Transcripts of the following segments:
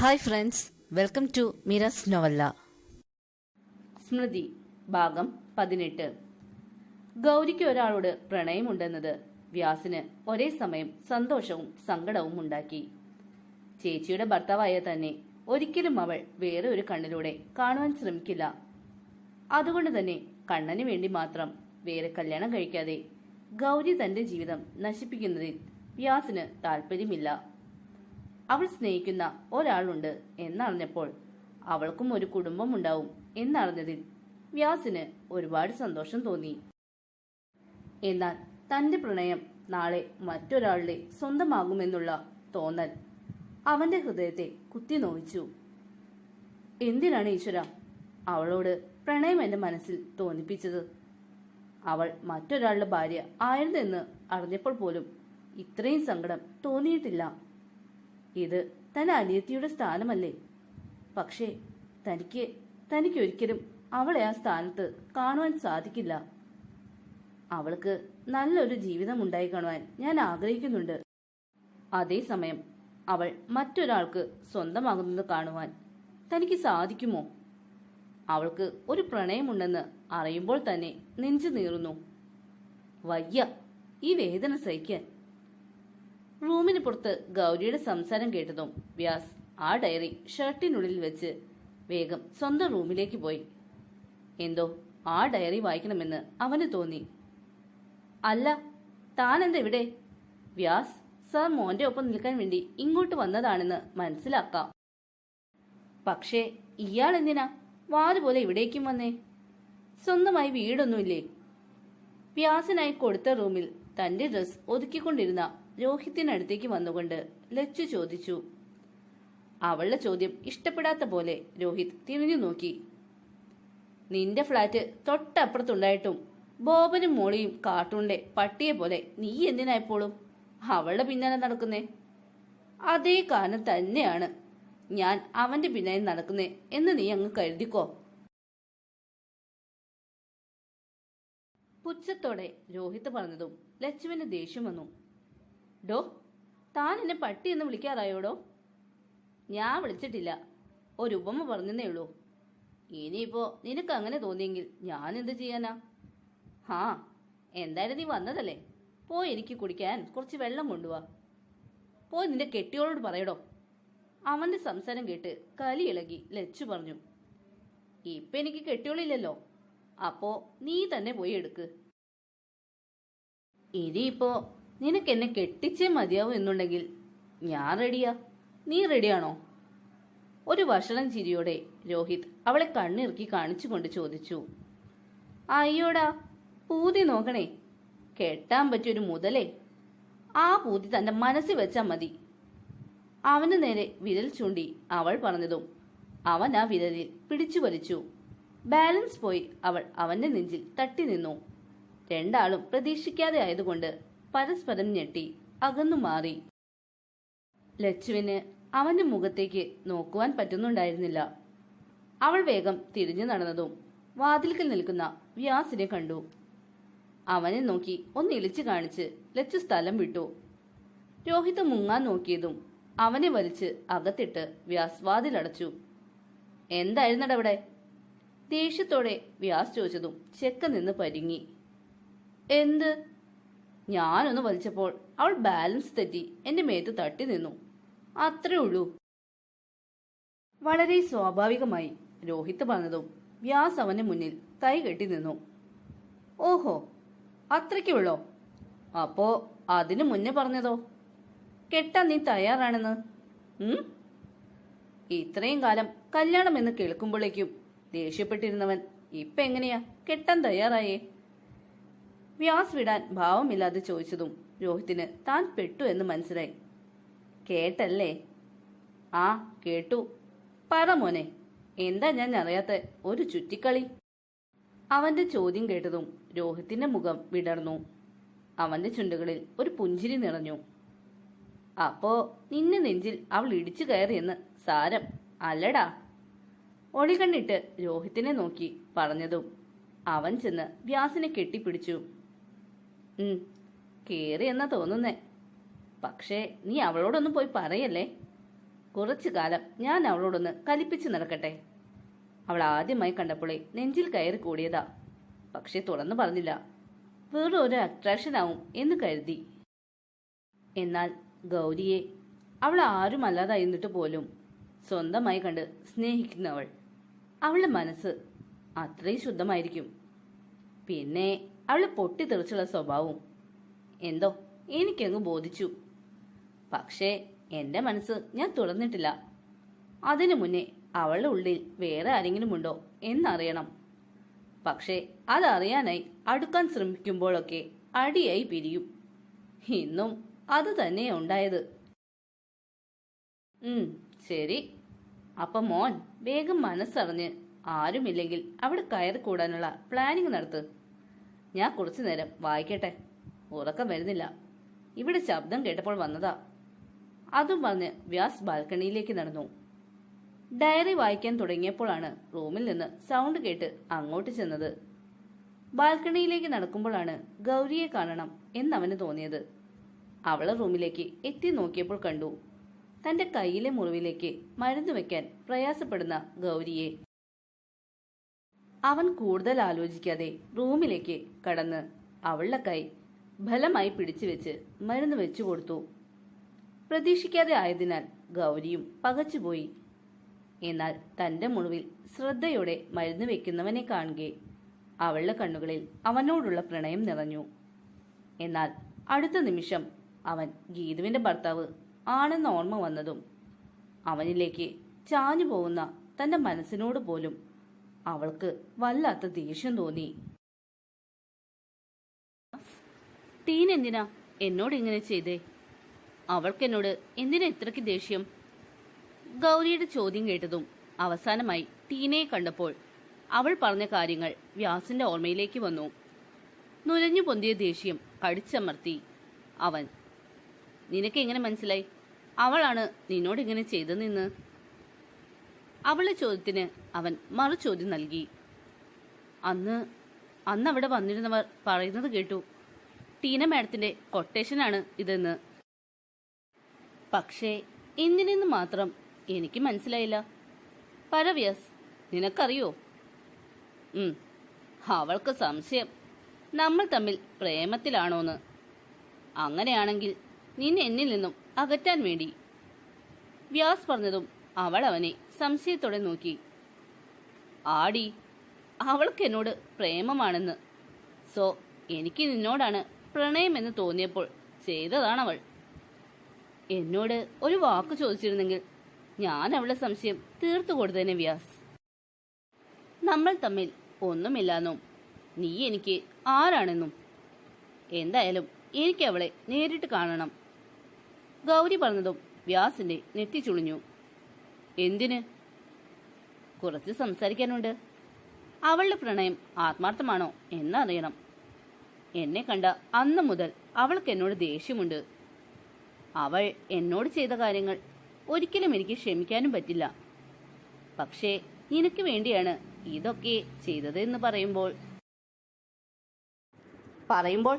Hi friends welcome to മിറസ് നോവല്ല സ്മൃതി ഭാഗം പതിനെട്ട്. ഗൗരിക്ക് ഒരാളോട് പ്രണയമുണ്ടെന്നത് വ്യാസിന് ഒരേ സമയം സന്തോഷവും സങ്കടവും ഉണ്ടാക്കി. ചേച്ചിയുടെ ഭർത്താവായ തന്നെ ഒരിക്കലും അവൾ വേറെ ഒരു കണ്ണിലൂടെ കാണുവാൻ ശ്രമിക്കില്ല. അതുകൊണ്ട് തന്നെ കണ്ണന് വേണ്ടി മാത്രം വേറെ കല്യാണം കഴിക്കാതെ ഗൗരി തന്റെ ജീവിതം നശിപ്പിക്കുന്നതിൽ വ്യാസിന് താല്പര്യമില്ല. അവൾ സ്നേഹിക്കുന്ന ഒരാളുണ്ട് എന്നറിഞ്ഞപ്പോൾ അവൾക്കും ഒരു കുടുംബം ഉണ്ടാവും എന്നറിഞ്ഞതിൽ വ്യാസിന് ഒരുപാട് സന്തോഷം തോന്നി. എന്നാൽ തന്റെ പ്രണയം നാളെ മറ്റൊരാളുടെ സ്വന്തമാകുമെന്നുള്ള തോന്നൽ അവന്റെ ഹൃദയത്തെ കുത്തി നോവിച്ചു എന്തിനാണ് ഈശ്വര അവളോട് പ്രണയം എന്റെ മനസ്സിൽ തോന്നിപ്പിച്ചത്? അവൾ മറ്റൊരാളുടെ ഭാര്യ ആയിരുന്നെന്ന് അറിഞ്ഞപ്പോൾ പോലും ഇത്രയും സങ്കടം തോന്നിയിട്ടില്ല. ഇത് തന്റെ അനിയത്തിയുടെ സ്ഥാനമല്ലേ? പക്ഷേ തനിക്ക് തനിക്കൊരിക്കലും അവളെ ആ സ്ഥാനത്ത് കാണുവാൻ സാധിക്കില്ല. അവൾക്ക് നല്ലൊരു ജീവിതം ഉണ്ടായി കാണുവാൻ ഞാൻ ആഗ്രഹിക്കുന്നുണ്ട്. അതേസമയം അവൾ മറ്റൊരാൾക്ക് സ്വന്തമാകുന്നത് കാണുവാൻ തനിക്ക് സാധിക്കുമോ? അവൾക്ക് ഒരു പ്രണയമുണ്ടെന്ന് അറിയുമ്പോൾ തന്നെ നെഞ്ചു നീറുന്നു. വയ്യ ഈ വേദന സഹിക്കാൻ റൂമിന് പുറത്ത് ഗൗരിയുടെ സംസാരം കേട്ടതും വ്യാസ് ആ ഡയറി ഷർട്ടിനുള്ളിൽ വെച്ച് വേഗം സ്വന്തം റൂമിലേക്ക് പോയി. എന്തോ ആ ഡയറി വായിക്കണമെന്ന് അവന് തോന്നി. അല്ല താൻ എന്താ ഇവിടെ? വ്യാസ് സർ മോന്റെ ഒപ്പം നിൽക്കാൻ വേണ്ടി ഇങ്ങോട്ട് വന്നതാണെന്ന് മനസ്സിലാക്കാം. പക്ഷേ ഇയാൾ എന്തിനാ വാതുപോലെ പോലെ ഇവിടേക്കും വന്നേ? സ്വന്തമായി വീടൊന്നുമില്ലേ? വ്യാസനായി കൊടുത്ത റൂമിൽ തന്റെ ഡ്രസ് ഒതുക്കിക്കൊണ്ടിരുന്ന രോഹിത്തിനടുത്തേക്ക് വന്നുകൊണ്ട് ലച്ചു ചോദിച്ചു. അവളുടെ ചോദ്യം ഇഷ്ടപ്പെടാത്ത പോലെ രോഹിത് തിരിഞ്ഞു നോക്കി. നിന്റെ ഫ്ലാറ്റ് തൊട്ടപ്പുറത്തുണ്ടായിട്ടും ബോബനും മോളിയും കാർട്ടൂണിലെ പട്ടിയെ പോലെ നീ എന്തിനാ എപ്പോഴും അവളുടെ പിന്നാലെ നടക്കുന്നേ? അതേ കാരണം തന്നെയാണ് ഞാൻ അവന്റെ പിന്നാലെ നടക്കുന്നേ എന്ന് നീ അങ്ങ് കരുതിക്കോ? പുച്ഛത്തോടെ രോഹിത് പറഞ്ഞതും ലച്ചുവിന് ദേഷ്യം വന്നു. ഡോ താൻ എന്നെ പട്ടി എന്ന് വിളിക്കാറായോടോ ഞാൻ വിളിച്ചിട്ടില്ല. ഒരു ഉപമ പറഞ്ഞതേ ഉള്ളൂ. ഇനിയിപ്പോ നിനക്ക് അങ്ങനെ തോന്നിയെങ്കിൽ ഞാൻ എന്ത് ചെയ്യാനാ? ഹാ എന്തായാലും നീ വന്നതല്ലേ. പോയി എനിക്ക് കുടിക്കാൻ കുറച്ച് വെള്ളം കൊണ്ടുവാ. പോയി നിന്റെ കെട്ടിയോളോട് പറയടോ. അവന്റെ സംസാരം കേട്ട് കലി ഇളകി ലച്ചു പറഞ്ഞു. ഇപ്പൊ എനിക്ക് കെട്ടിയോളില്ലല്ലോ. അപ്പോ നീ തന്നെ പോയി എടുക്ക്. ഇനിയിപ്പോ നിനക്ക് എന്നെ കെട്ടിച്ചേ മതിയാവും എന്നുണ്ടെങ്കിൽ ഞാൻ റെഡിയാ. നീ റെഡിയാണോ? ഒരു വഷളം ചിരിയോടെ രോഹിത് അവളെ കണ്ണിറുക്കി കാണിച്ചുകൊണ്ട് ചോദിച്ചു. അയ്യോടാ പൂതി നോക്കണേ. കെട്ടാൻ പറ്റിയൊരു മുതലേ. ആ പൂതി തന്റെ മനസ്സിൽ വെച്ചാ മതി. അവന് നേരെ വിരൽ ചൂണ്ടി അവൾ പറഞ്ഞതും അവൻ ആ വിരലിൽ പിടിച്ചു വലിച്ചു. ബാലൻസ് പോയി അവൾ അവന്റെ നെഞ്ചിൽ തട്ടി നിന്നു. രണ്ടാളും പ്രതീക്ഷിക്കാതെ ആയതുകൊണ്ട് പരസ്പരം ഞെട്ടി അകന്നു മാറി. ലച്ചുവിന് അവന്റെ മുഖത്തേക്ക് നോക്കുവാൻ പറ്റുന്നുണ്ടായിരുന്നില്ല. അവൾ വേഗം തിരിഞ്ഞു നടന്നതും വാതിൽക്കൽ നിൽക്കുന്ന വ്യാസിനെ കണ്ടു. അവനെ നോക്കി ഒന്ന് ഇളിച്ചു കാണിച്ച് ലച്ചു സ്ഥലം വിട്ടു. രോഹിത് മുങ്ങാൻ നോക്കിയതും അവനെ വലിച്ച് അകത്തിട്ട് വ്യാസ് വാതിലടച്ചു. എന്തായിരുന്നടവിടെ? ദേഷ്യത്തോടെ വ്യാസ് ചോദിച്ചതും ചെക്ക നിന്ന് പരിങ്ങി. എന്ത്? ഞാനൊന്ന് വലിച്ചപ്പോൾ അവൾ ബാലൻസ് തെറ്റി എന്റെ മേത്ത് തട്ടി നിന്നു. അത്രേ ഉള്ളൂ. വളരെ സ്വാഭാവികമായി രോഹിത് പറഞ്ഞതും വ്യാസ് അവന്റെ മുന്നിൽ കൈ കെട്ടി നിന്നു. ഓഹോ അത്രയ്ക്കുള്ളോ? അപ്പോ അതിനു മുന്നേ പറഞ്ഞതോ? കെട്ടാൻ നീ തയ്യാറാണെന്ന്? ഇത്രയും കാലം കല്യാണം എന്ന് കേൾക്കുമ്പോഴേക്കും ദേഷ്യപ്പെട്ടിരുന്നവൻ ഇപ്പൊ എങ്ങനെയാ? കെട്ടാൻ തയ്യാറായേ? വ്യാസ് വിടാൻ ഭാവമില്ലാതെ ചോദിച്ചതും രോഹിത്തിന് താൻ പെട്ടു എന്ന് മനസ്സിലായി. കേട്ടല്ലേ? ആ കേട്ടു. പറ മോനെ എന്താ ഞാൻ അറിയാത്ത ഒരു ചുറ്റിക്കളി? അവന്റെ ചോദ്യം കേട്ടതും രോഹിത്തിന്റെ മുഖം വിടർന്നു. അവന്റെ ചുണ്ടുകളിൽ ഒരു പുഞ്ചിരി നിറഞ്ഞു. അപ്പോ നിന്നെ നെഞ്ചിൽ അവൾ ഇടിച്ചു കയറിയെന്ന് സാരം അല്ലടാ. ഒളികണ്ണിട്ട് രോഹിത്തിനെ നോക്കി പറഞ്ഞതും അവൻ ചെന്ന് വ്യാസിനെ കെട്ടിപ്പിടിച്ചു. കേറി എന്നാ തോന്നുന്നേ. പക്ഷേ നീ അവളോടൊന്നും പോയി പറയല്ലേ? കുറച്ചു കാലം ഞാൻ അവളോടൊന്ന് കലിപ്പിച്ച് നടക്കട്ടെ. അവൾ ആദ്യമായി കണ്ടപ്പോഴേ നെഞ്ചിൽ കയറി കൂടിയതാ. പക്ഷെ തുറന്നു പറഞ്ഞില്ല. വെറും ഒരു അട്രാക്ഷൻ ആവും എന്ന് കരുതി. എന്നാൽ ഗൗരിയെ അവൾ ആരും അല്ലാതായിരുന്നിട്ട് പോലും സ്വന്തമായി കണ്ട് സ്നേഹിക്കുന്നവൾ. അവളുടെ മനസ്സ് അത്രയും ശുദ്ധമായിരിക്കും. പിന്നെ അവൾ പൊട്ടിത്തെറിച്ചുള്ള സ്വഭാവവും എന്തോ എനിക്കങ്ങ് ബോധിച്ചു. പക്ഷേ എന്റെ മനസ്സ് ഞാൻ തുറന്നിട്ടില്ല. അതിനു മുന്നേ അവളുടെ ഉള്ളിൽ വേറെ ആരെങ്കിലും ഉണ്ടോ എന്നറിയണം. പക്ഷേ അതറിയാനായി അടുക്കാൻ ശ്രമിക്കുമ്പോഴൊക്കെ അടിയായി പിരിയും. ഇന്നും അത് തന്നെ ഉണ്ടായത്. ഉം ശരി. അപ്പൊ മോൻ വേഗം മനസ്സറിഞ്ഞ് ആരുമില്ലെങ്കിൽ അവിടെ കയറി കൂടാനുള്ള പ്ലാനിങ് നടത്ത്. ഞാൻ കുറച്ചു നേരം വായിക്കട്ടെ. ഉറക്കം വരുന്നില്ല. ഇവിടെ ശബ്ദം കേട്ടപ്പോൾ വന്നതാ. അതും പറഞ്ഞ് വ്യാസ് ബാൽക്കണിയിലേക്ക് നടന്നു. ഡയറി വായിക്കാൻ തുടങ്ങിയപ്പോഴാണ് റൂമിൽ നിന്ന് സൗണ്ട് കേട്ട് അങ്ങോട്ട് ചെന്നത്. ബാൽക്കണിയിലേക്ക് നടക്കുമ്പോഴാണ് ഗൗരിയെ കാണണം എന്നവന് തോന്നിയത്. അവളെ റൂമിലേക്ക് എത്തി നോക്കിയപ്പോൾ കണ്ടു. തന്റെ കയ്യിലെ മുറിവിലേക്ക് മരുന്ന് വെക്കാൻ പ്രയാസപ്പെടുന്ന ഗൗരിയെ. അവൻ കൂടുതൽ ആലോചിക്കാതെ റൂമിലേക്ക് കടന്ന് അവളുടെ കൈ ബലമായി പിടിച്ചുവെച്ച് മരുന്ന് വെച്ചു കൊടുത്തു. പ്രതീക്ഷിക്കാതെ ആയതിനാൽ ഗൗരിയും പകച്ചുപോയി എന്നാൽ തന്റെ മുറിവിൽ ശ്രദ്ധയോടെ മരുന്ന് വെക്കുന്നവനെ കാണുകയെ അവളുടെ കണ്ണുകളിൽ അവനോടുള്ള പ്രണയം നിറഞ്ഞു. എന്നാൽ അടുത്ത നിമിഷം അവൻ ഗീതുവിന്റെ ഭർത്താവ് ആണെന്ന ഓർമ്മ വന്നതും അവനിലേക്ക് ചാഞ്ഞു പോകുന്ന തന്റെ മനസ്സിനോട് പോലും അവൾക്ക് വല്ലാത്ത ദേഷ്യം തോന്നി. ടീൻ എന്തിനാ എന്നോട് ഇങ്ങനെ ചെയ്തേ? അവൾക്ക് എന്നോട് എന്തിനാ ഇത്രയ്ക്ക് ദേഷ്യം? ഗൗരിയുടെ ചോദ്യം കേട്ടതും അവസാനമായി ടീനയെ കണ്ടപ്പോൾ അവൾ പറഞ്ഞ കാര്യങ്ങൾ വ്യാസിന്റെ ഓർമ്മയിലേക്ക് വന്നു. നുരഞ്ഞു പൊന്തിയ ദേഷ്യം കടിച്ചമർത്തി അവൻ നിനക്ക് എങ്ങനെ മനസ്സിലായി? അവളാണ് നിന്നോട് ഇങ്ങനെ ചെയ്തെന്ന് അവളുടെ ചോദ്യത്തിന് അവൻ മറുചോദ്യം നൽകി. അന്ന് അന്ന് അവിടെ വന്നിരുന്നവർ പറയുന്നത് കേട്ടു. ടീന മാഡത്തിന്റെ കൊട്ടേഷനാണ് ഇതെന്ന്. പക്ഷേ എന്തിനെന്ന് മാത്രം എനിക്ക് മനസ്സിലായില്ല. പരവ്യാസ് നിനക്കറിയോ? അവൾക്ക് സംശയം. നമ്മൾ തമ്മിൽ പ്രേമത്തിലാണോന്ന്. അങ്ങനെയാണെങ്കിൽ നിന്നെ എന്നിൽ നിന്നും അകറ്റാൻ വേണ്ടി. വ്യാസ് പറഞ്ഞതും അവൾ അവനെ സംശയത്തോടെ നോക്കി. ആടി അവൾക്ക് എന്നോട് പ്രേമമാണെന്ന്. സോ എനിക്ക് നിന്നോടാണ് പ്രണയമെന്ന് തോന്നിയപ്പോൾ ചെയ്തതാണവൾ. എന്നോട് ഒരു വാക്ക് ചോദിച്ചിരുന്നെങ്കിൽ ഞാൻ അവളുടെ സംശയം തീർത്തു കൊടുത്തേനെ വ്യാസ്. നമ്മൾ തമ്മിൽ ഒന്നുമില്ലാന്നും നീ എനിക്ക് ആരാണെന്നും. എന്തായാലും എനിക്ക് അവളെ നേരിട്ട് കാണണം. ഗൗരി പറഞ്ഞതും വ്യാസിന്റെ നെറ്റി ചുളിഞ്ഞു. എന്തിന്? കുറച്ച് സംസാരിക്കാനുണ്ട്. അവളുടെ പ്രണയം ആത്മാർത്ഥമാണോ എന്നറിയണം. എന്നെ കണ്ട അന്ന് മുതൽ അവൾക്ക് എന്നോട് ദേഷ്യമുണ്ട്. അവൾ എന്നോട് ചെയ്ത കാര്യങ്ങൾ ഒരിക്കലും എനിക്ക് ക്ഷമിക്കാനും പറ്റില്ല. പക്ഷേ നിനക്ക് വേണ്ടിയാണ് ഇതൊക്കെ ചെയ്തത് എന്ന് പറയുമ്പോൾ. പറയുമ്പോൾ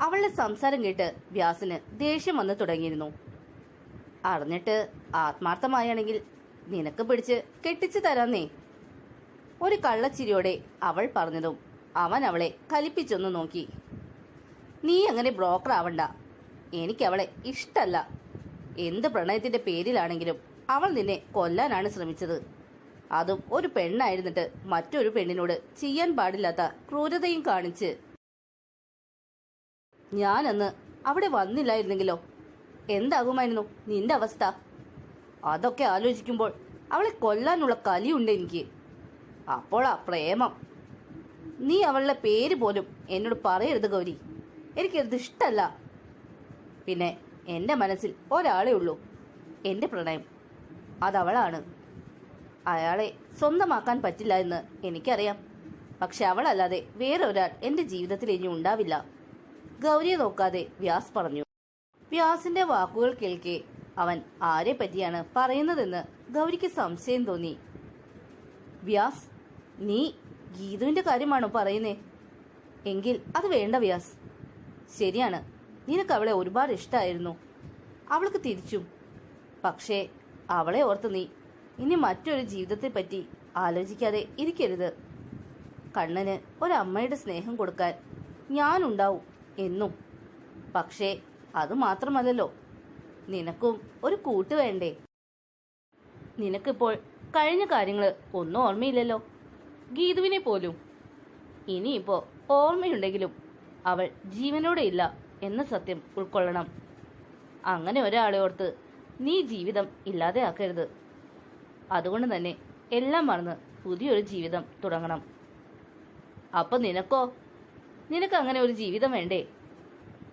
അവളുടെ സംസാരം കേട്ട് വ്യാസിന് ദേഷ്യം വന്നു തുടങ്ങിയിരുന്നു. അറിഞ്ഞിട്ട് ആത്മാർത്ഥമായാണെങ്കിൽ നിനക്ക് പിടിച്ച് കെട്ടിച്ചു തരാന്നേ. ഒരു കള്ളച്ചിരിയോടെ അവൾ പറഞ്ഞതും അവൻ അവളെ കലിപ്പിച്ചൊന്ന് നോക്കി. നീ അങ്ങനെ ബ്രോക്കർ ആവണ്ട. എനിക്കവളെ ഇഷ്ടല്ല. എന്ത് പ്രണയത്തിന്റെ പേരിലാണെങ്കിലും അവൾ നിന്നെ കൊല്ലാനാണ് ശ്രമിച്ചത്. അതും ഒരു പെണ്ണായിരുന്നിട്ട് മറ്റൊരു പെണ്ണിനോട് ചെയ്യാൻ പാടില്ലാത്ത ക്രൂരതയും കാണിച്ച്. ഞാനന്ന് അവിടെ വന്നില്ലായിരുന്നെങ്കിലോ? എന്താകുമായിരുന്നു? നിന്റെ അവസ്ഥ? അതൊക്കെ ആലോചിക്കുമ്പോൾ അവളെ കൊല്ലാനുള്ള കലിയുണ്ട് എനിക്ക്. അപ്പോളാ പ്രേമം. നീ അവളുടെ പേര് പോലും എന്നോട് പറയരുത് ഗൗരി. എനിക്കത് ഇഷ്ടല്ല. പിന്നെ എന്റെ മനസ്സിൽ ഒരാളേ ഉള്ളൂ. എന്റെ പ്രണയം. അതവളാണ് അയാളെ സ്വന്തമാക്കാൻ പറ്റില്ല എന്ന് എനിക്കറിയാം. പക്ഷെ അവളല്ലാതെ വേറെ ഒരാൾ എന്റെ ജീവിതത്തിൽ ഇനി ഉണ്ടാവില്ല. ഗൗരിയെ നോക്കാതെ വ്യാസ് പറഞ്ഞു. വ്യാസിന്റെ വാക്കുകൾ കേൾക്കെ. അവൻ ആരെ പറ്റിയാണ് പറയുന്നതെന്ന് ഗൗരിക്ക് സംശയം തോന്നി. വ്യാസ് നീ ഗീതുവിന്റെ കാര്യമാണോ പറയുന്നേ? എങ്കിൽ അത് വേണ്ട വ്യാസ്. ശരിയാണ് നിനക്ക് അവളെ ഒരുപാട് ഇഷ്ടമായിരുന്നു അവൾക്ക് തിരിച്ചും. പക്ഷേ അവളെ ഓർത്ത് നീ ഇനി മറ്റൊരു ജീവിതത്തെപ്പറ്റി ആലോചിക്കാതെ ഇരിക്കരുത്. കണ്ണന് ഒരമ്മയുടെ സ്നേഹം കൊടുക്കാൻ ഞാനുണ്ടാവും എന്നും. പക്ഷേ അത് മാത്രമല്ലല്ലോ. നിനക്കും ഒരു കൂട്ട് വേണ്ടേ? നിനക്കിപ്പോൾ കഴിഞ്ഞ കാര്യങ്ങൾ ഒന്നും ഓർമ്മയില്ലല്ലോ. ഗീതുവിനെ പോലും. ഇനിയിപ്പോ ഓർമ്മയുണ്ടെങ്കിലും അവൾ ജീവനോടെ ഇല്ല എന്ന സത്യം ഉൾക്കൊള്ളണം. അങ്ങനെ ഒരാളെ ഓർത്ത് നീ ജീവിതം ഇല്ലാതെ ആക്കരുത്. അതുകൊണ്ട് തന്നെ എല്ലാം മറന്ന് പുതിയൊരു ജീവിതം തുടങ്ങണം. അപ്പൊ നിനക്കോ? നിനക്ക് അങ്ങനെ ഒരു ജീവിതം വേണ്ടേ?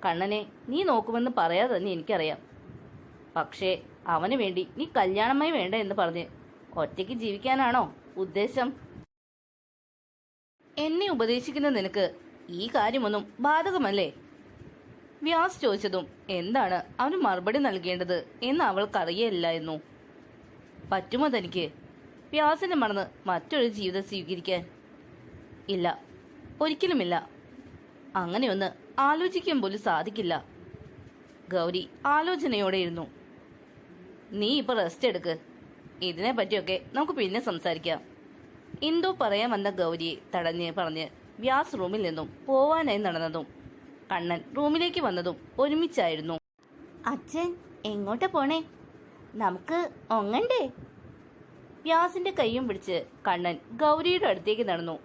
കണ്ണനെ നീ നോക്കുമെന്ന് പറയാതെ തന്നെ എനിക്കറിയാം. പക്ഷേ അവന് വേണ്ടി നീ കല്യാണമായി വേണ്ട എന്ന് പറഞ്ഞ് ഒറ്റയ്ക്ക് ജീവിക്കാനാണോ ഉദ്ദേശം? എന്നെ ഉപദേശിക്കുന്ന നിനക്ക് ഈ കാര്യമൊന്നും ബാധകമല്ലേ? വ്യാസ് ചോദിച്ചതും എന്താണ് അവന് മറുപടി നൽകേണ്ടത് എന്ന് അവൾക്കറിയില്ലായിരുന്നു. പറ്റുമോ തനിക്ക്? വ്യാസിനെ മറന്ന് മറ്റൊരു ജീവിതം സ്വീകരിക്കാൻ? ഇല്ല ഒരിക്കലുമില്ല. അങ്ങനെയൊന്ന് ആലോചിക്കാൻ പോലും സാധിക്കില്ല. ഗൗരി ആലോചനയോടെ ഇരുന്നു നീ ഇപ്പൊ റെസ്റ്റ് എടുക്ക്. ഇതിനെ പറ്റിയൊക്കെ നമുക്ക് പിന്നെ സംസാരിക്കാം. എന്തോ പറയാൻ വന്ന ഗൗരിയെ തടഞ്ഞ് പറഞ്ഞ് വ്യാസ് റൂമിൽ നിന്നും പോവാനായി നടന്നതും കണ്ണൻ റൂമിലേക്ക് വന്നതും ഒരുമിച്ചായിരുന്നു. അച്ഛൻ എങ്ങോട്ടാ പോണേ? നമുക്ക് ഒങ്ങണ്ടേ? വ്യാസിന്റെ കൈയും പിടിച്ച് കണ്ണൻ ഗൗരിയുടെ അടുത്തേക്ക് നടന്നു.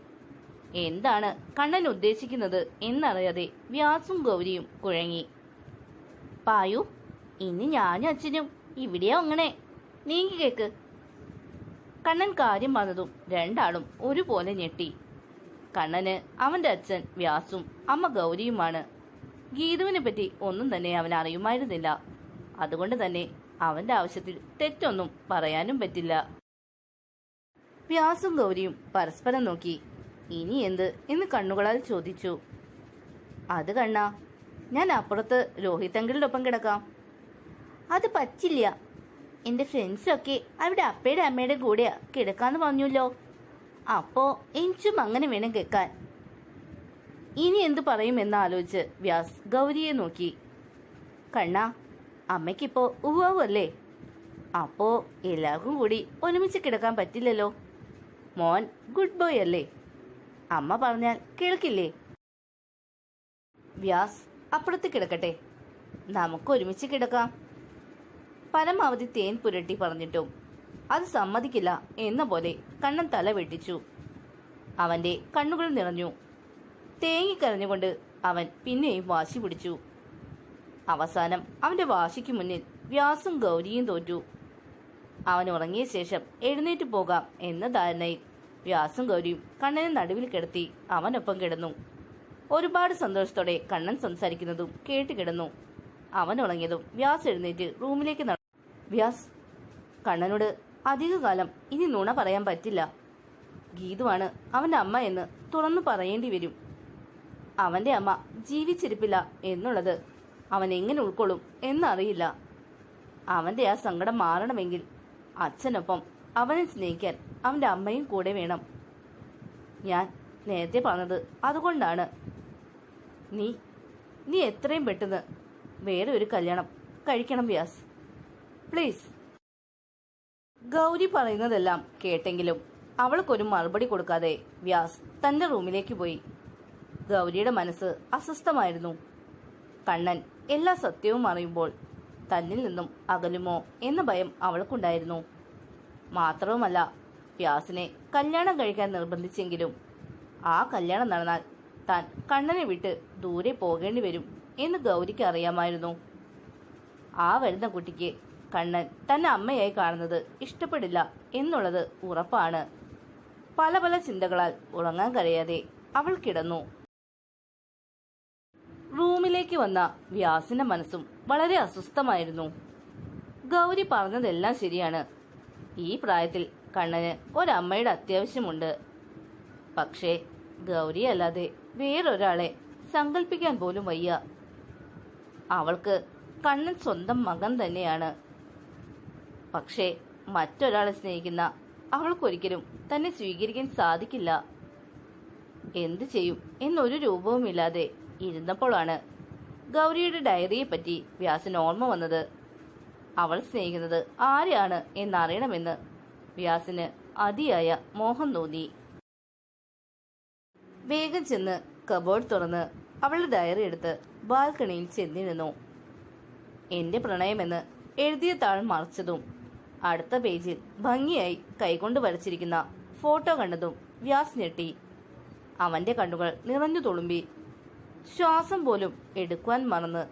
എന്താണ് കണ്ണൻ ഉദ്ദേശിക്കുന്നത് എന്നറിയാതെ വ്യാസും ഗൗരിയും കുഴങ്ങി. പായു ഇനി ഞാനും അച്ഛനും ഇവിടെയോ അങ്ങനെ? നീങ്ങി കേക്ക്. കണ്ണൻ കാര്യം വന്നതും രണ്ടാളും ഒരുപോലെ ഞെട്ടി. കണ്ണന് അവന്റെ അച്ഛൻ വ്യാസും അമ്മ ഗൗരിയുമാണ്. ഗീതുവിനെ പറ്റി ഒന്നും തന്നെ അവൻ അറിയുമായിരുന്നില്ല. അതുകൊണ്ട് തന്നെ അവന്റെ ആവശ്യത്തിൽ തെറ്റൊന്നും പറയാനും പറ്റില്ല. വ്യാസും ഗൗരിയും പരസ്പരം നോക്കി ഇനി എന്ത് എന്ന് കണ്ണുകളാൽ ചോദിച്ചു. അത് കണ്ണാ ഞാൻ അപ്പുറത്ത് രോഹിതങ്കിളുടെ ഒപ്പം കിടക്കാം. അത് പറ്റില്ല. എന്റെ ഫ്രണ്ട്സൊക്കെ അവിടെ അപ്പയുടെ അമ്മയുടെ കൂടെയാ കിടക്കാന്ന് പറഞ്ഞല്ലോ. അപ്പോ എനിച്ചും അങ്ങനെ വേണം കേൾക്കാൻ. ഇനി എന്ത് പറയുമെന്ന് ആലോചിച്ച് വ്യാസ് ഗൗരിയെ നോക്കി. കണ്ണ അമ്മയ്ക്കിപ്പോ ഉവ്വാവല്ലേ അപ്പോ എല്ലാവർക്കും കൂടി ഒരുമിച്ച് കിടക്കാൻ പറ്റില്ലല്ലോ. മോൻ ഗുഡ് ബോയ് അല്ലേ? അമ്മ പറഞ്ഞാൽ കേൾക്കില്ലേ? വ്യാസ് അപ്പുറത്ത് കിടക്കട്ടെ. നമുക്ക് ഒരുമിച്ച് കിടക്കാം. പരമാവധി തേൻ പുരട്ടി പറഞ്ഞിട്ടും അത് സമ്മതിക്കില്ല എന്ന പോലെ കണ്ണൻ തല വെട്ടിച്ചു. അവന്റെ കണ്ണുകൾ നിറഞ്ഞു. തേങ്ങിക്കരഞ്ഞുകൊണ്ട് അവൻ പിന്നെയും വാശി പിടിച്ചു. അവസാനം അവന്റെ വാശിക്ക് മുന്നിൽ വ്യാസും ഗൗരിയും തോറ്റു. അവൻ ഉറങ്ങിയ ശേഷം എഴുന്നേറ്റ് പോകാം എന്ന ധാരണയിൽ വ്യാസും ഗൗരിയും കണ്ണനെ നടുവിൽ കിടത്തി അവനൊപ്പം കിടന്നു. ഒരുപാട് സന്തോഷത്തോടെ കണ്ണൻ സംസാരിക്കുന്നതും കേട്ട് കിടന്നു. അവൻ ഉണങ്ങിയതും വ്യാസ് എഴുന്നേറ്റ് റൂമിലേക്ക് നട വ്യാസ് കണ്ണനോട് അധികകാലം ഇനി നുണ പറയാൻ പറ്റില്ല. ഗീതുവാണ് അവന്റെ അമ്മ എന്ന് തുറന്നു പറയേണ്ടി വരും. അവന്റെ അമ്മ ജീവിച്ചിരിപ്പില്ല എന്നുള്ളത് അവൻ എങ്ങനെ ഉൾക്കൊള്ളും എന്നറിയില്ല. അവന്റെ ആ സങ്കടം മാറണമെങ്കിൽ അച്ഛനൊപ്പം അവനെ സ്നേഹിക്കാൻ അവന്റെ അമ്മയും കൂടെ വേണം. ഞാൻ നേരത്തെ പറഞ്ഞത് അതുകൊണ്ടാണ്. നീ നീ എത്രയും പെട്ടെന്ന് വേറെ ഒരു കല്യാണം കഴിക്കണം വ്യാസ്. പ്ലീസ്. ഗൗരി പറയുന്നതെല്ലാം കേട്ടെങ്കിലും അവൾക്കൊരു മറുപടി കൊടുക്കാതെ വ്യാസ് തന്റെ റൂമിലേക്ക് പോയി. ഗൗരിയുടെ മനസ്സ് അസ്വസ്ഥമായിരുന്നു. കണ്ണൻ എല്ലാ സത്യവും അറിയുമ്പോൾ തന്നിൽ നിന്നും അകലുമോ എന്ന ഭയം അവൾക്കുണ്ടായിരുന്നു. മാത്രവുമല്ല വ്യാസിനെ കല്യാണം കഴിക്കാൻ നിർബന്ധിച്ചെങ്കിലും ആ കല്യാണം നടന്നാൽ താൻ കണ്ണനെ വിട്ട് ദൂരെ പോകേണ്ടി വരും എന്ന് ഗൗരിക്ക് അറിയാമായിരുന്നു. ആ വരുന്ന കുട്ടിക്ക് കണ്ണൻ തന്നെ അമ്മയായി കാണുന്നത് ഇഷ്ടപ്പെടില്ല എന്നുള്ളത് ഉറപ്പാണ്. പല പല ചിന്തകളാൽ ഉറങ്ങാൻ കഴിയാതെ അവൾ കിടന്നു. റൂമിലേക്ക് വന്ന വ്യാസിന്റെ മനസ്സും വളരെ അസ്വസ്ഥമായിരുന്നു. ഗൗരി പറഞ്ഞതെല്ലാം ശരിയാണ്. ഈ പ്രായത്തിൽ കണ്ണന് ഒരമ്മയുടെ അത്യാവശ്യമുണ്ട്. പക്ഷേ ഗൗരി അല്ലാതെ വേറൊരാളെ സങ്കല്പിക്കാൻ പോലും വയ്യ. അവൾക്ക് കണ്ണൻ സ്വന്തം മകൻ തന്നെയാണ്. പക്ഷേ മറ്റൊരാളെ സ്നേഹിക്കുന്ന അവൾക്കൊരിക്കലും തന്നെ സ്വീകരിക്കാൻ സാധിക്കില്ല. എന്തു ചെയ്യും എന്നൊരു രൂപവുമില്ലാതെ ഇരുന്നപ്പോഴാണ് ഗൗരിയുടെ ഡയറിയെ പറ്റി വ്യാസന് ഓർമ്മ വന്നത്. അവൾ സ്നേഹിക്കുന്നത് ആരെയാണ് എന്നറിയണമെന്ന് വ്യാസിന് അതിയായ മോഹം തോന്നി. വേഗം ചെന്ന് കബോർഡ് തുറന്ന് അവളുടെ ഡയറി എടുത്ത് ബാൽക്കണിയിൽ ചെന്നിരുന്നു എന്റെ പ്രണയമെന്ന് എഴുതിയ താൾ മറിച്ചതും അടുത്ത പേജിൽ ഭംഗിയായി കൈകൊണ്ട് വരച്ചിരിക്കുന്ന ഫോട്ടോ കണ്ടതും വ്യാസ് ഞെട്ടി. അവന്റെ കണ്ണുകൾ നിറഞ്ഞു തുളുമ്പി. ശ്വാസം പോലും എടുക്കുവാൻ മറന്ന്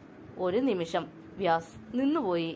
ഒരു നിമിഷം വ്യാസ് നിന്നുപോയി.